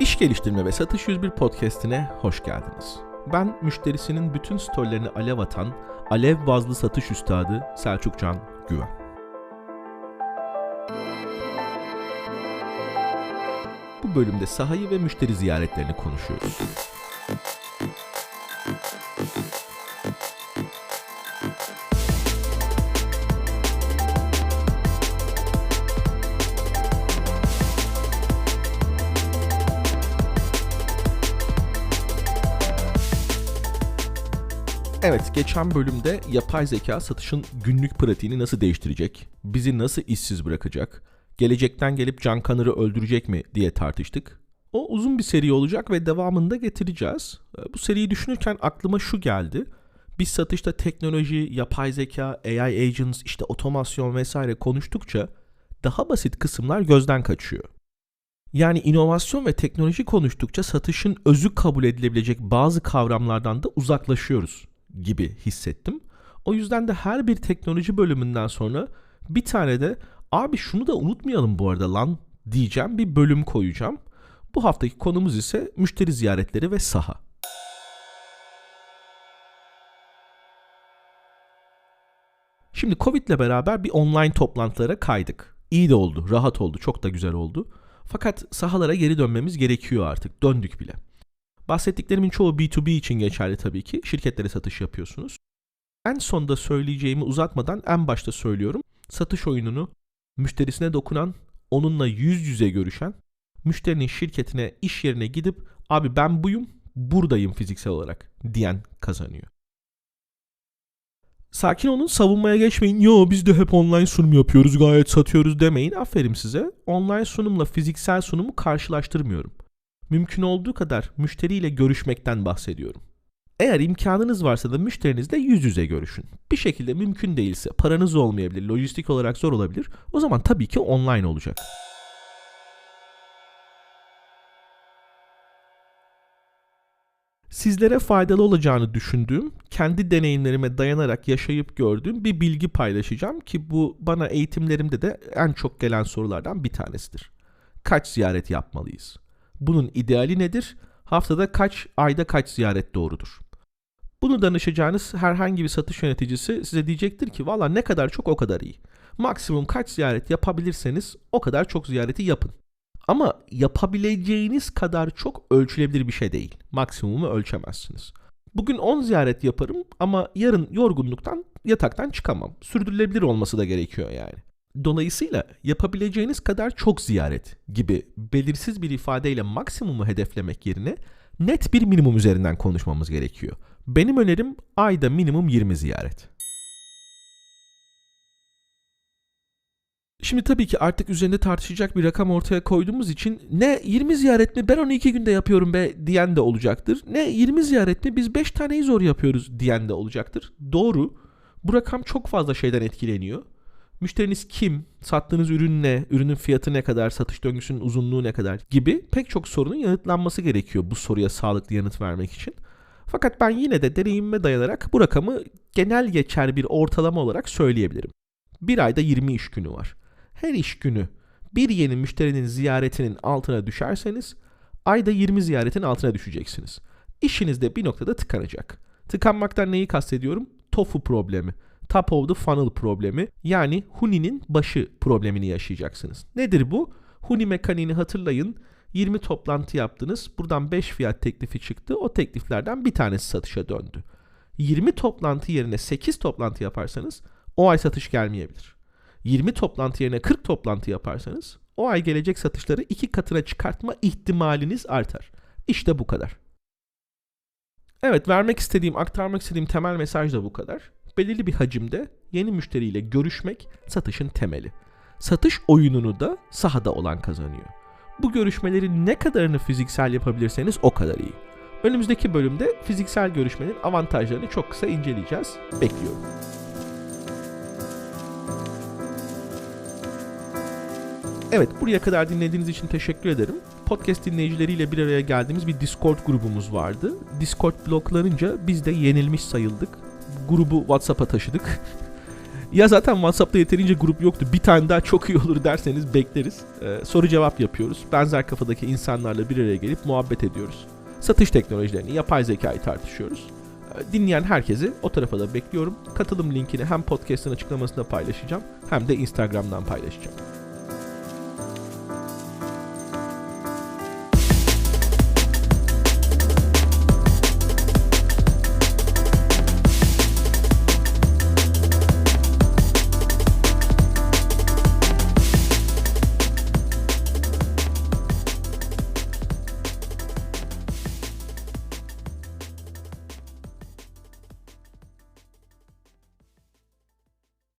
İş Geliştirme ve Satış 101 podcast'ine hoş geldiniz. Ben müşterisinin bütün storylerini alev atan, alev bazlı satış üstadı Selçuk Can Güven. Bu bölümde sahayı ve müşteri ziyaretlerini konuşuyoruz. Evet, geçen bölümde yapay zeka satışın günlük pratiğini nasıl değiştirecek, bizi nasıl işsiz bırakacak, gelecekten gelip Can Kanır'ı öldürecek mi diye tartıştık. O uzun bir seri olacak ve devamında getireceğiz. Bu seriyi düşünürken aklıma şu geldi. Biz satışta teknoloji, yapay zeka, AI agents, işte otomasyon vesaire konuştukça daha basit kısımlar gözden kaçıyor. Yani inovasyon ve teknoloji konuştukça satışın özü kabul edilebilecek bazı kavramlardan da uzaklaşıyoruz gibi hissettim. O yüzden de her bir teknoloji bölümünden sonra bir tane de abi şunu da unutmayalım bu arada lan diyeceğim bir bölüm koyacağım. Bu haftaki konumuz ise müşteri ziyaretleri ve saha. Şimdi Covid ile beraber bir online toplantılara kaydık. İyi de oldu, rahat oldu, çok da güzel oldu. Fakat sahalara geri dönmemiz gerekiyor artık. Döndük bile. Bahsettiklerimin çoğu B2B için geçerli tabii ki. Şirketlere satış yapıyorsunuz. En sonda söyleyeceğimi uzatmadan en başta söylüyorum. Satış oyununu müşterisine dokunan, onunla yüz yüze görüşen, müşterinin şirketine, iş yerine gidip abi ben buyum, buradayım fiziksel olarak diyen kazanıyor. Sakin olun, savunmaya geçmeyin. Yo biz de hep online sunum yapıyoruz, gayet satıyoruz demeyin. Aferin size. Online sunumla fiziksel sunumu karşılaştırmıyorum mümkün olduğu kadar müşteriyle görüşmekten bahsediyorum. Eğer imkanınız varsa da müşterinizle yüz yüze görüşün. Bir şekilde mümkün değilse, paranız olmayabilir, lojistik olarak zor olabilir. O zaman tabii ki online olacak. Sizlere faydalı olacağını düşündüğüm, kendi deneyimlerime dayanarak yaşayıp gördüğüm bir bilgi paylaşacağım ki bu bana eğitimlerimde de en çok gelen sorulardan bir tanesidir. Kaç ziyaret yapmalıyız? Bunun ideali nedir? Haftada kaç, ayda kaç ziyaret doğrudur? Bunu danışacağınız herhangi bir satış yöneticisi size diyecektir ki valla ne kadar çok o kadar iyi. Maksimum kaç ziyaret yapabilirseniz o kadar çok ziyareti yapın. Ama yapabileceğiniz kadar çok ölçülebilir bir şey değil. Maksimumu ölçemezsiniz. Bugün 10 ziyaret yaparım ama yarın yorgunluktan yataktan çıkamam. Sürdürülebilir olması da gerekiyor yani. Dolayısıyla yapabileceğiniz kadar çok ziyaret gibi belirsiz bir ifadeyle maksimumu hedeflemek yerine net bir minimum üzerinden konuşmamız gerekiyor. Benim önerim ayda minimum 20 ziyaret. Şimdi tabii ki artık üzerinde tartışacak bir rakam ortaya koyduğumuz için ne 20 ziyaret mi ben onu 2 günde yapıyorum be diyen de olacaktır. Ne 20 ziyaret mi biz 5 taneyi zor yapıyoruz diyen de olacaktır. Doğru. Bu rakam çok fazla şeyden etkileniyor. Müşteriniz kim, sattığınız ürün ne, ürünün fiyatı ne kadar, satış döngüsünün uzunluğu ne kadar gibi pek çok sorunun yanıtlanması gerekiyor bu soruya sağlıklı yanıt vermek için. Fakat ben yine de deneyimime dayanarak bu rakamı genel geçer bir ortalama olarak söyleyebilirim. Bir ayda 20 iş günü var. Her iş günü bir yeni müşterinin ziyaretinin altına düşerseniz ayda 20 ziyaretin altına düşeceksiniz. İşiniz de bir noktada tıkanacak. Tıkanmaktan neyi kastediyorum? TOFU problemi top of the funnel problemi yani Huni'nin başı problemini yaşayacaksınız. Nedir bu? Huni mekaniğini hatırlayın. 20 toplantı yaptınız. Buradan 5 fiyat teklifi çıktı. O tekliflerden bir tanesi satışa döndü. 20 toplantı yerine 8 toplantı yaparsanız o ay satış gelmeyebilir. 20 toplantı yerine 40 toplantı yaparsanız o ay gelecek satışları iki katına çıkartma ihtimaliniz artar. İşte bu kadar. Evet vermek istediğim, aktarmak istediğim temel mesaj da bu kadar belirli bir hacimde yeni müşteriyle görüşmek satışın temeli. Satış oyununu da sahada olan kazanıyor. Bu görüşmeleri ne kadarını fiziksel yapabilirseniz o kadar iyi. Önümüzdeki bölümde fiziksel görüşmenin avantajlarını çok kısa inceleyeceğiz. Bekliyorum. Evet buraya kadar dinlediğiniz için teşekkür ederim. Podcast dinleyicileriyle bir araya geldiğimiz bir Discord grubumuz vardı. Discord bloklanınca biz de yenilmiş sayıldık grubu WhatsApp'a taşıdık. Ya zaten WhatsApp'ta yeterince grup yoktu. Bir tane daha çok iyi olur derseniz bekleriz. Ee, soru cevap yapıyoruz. Benzer kafadaki insanlarla bir araya gelip muhabbet ediyoruz. Satış teknolojilerini, yapay zekayı tartışıyoruz. Ee, Dinleyen herkesi o tarafa da bekliyorum. Katılım linkini hem podcast'ın açıklamasında paylaşacağım hem de Instagram'dan paylaşacağım.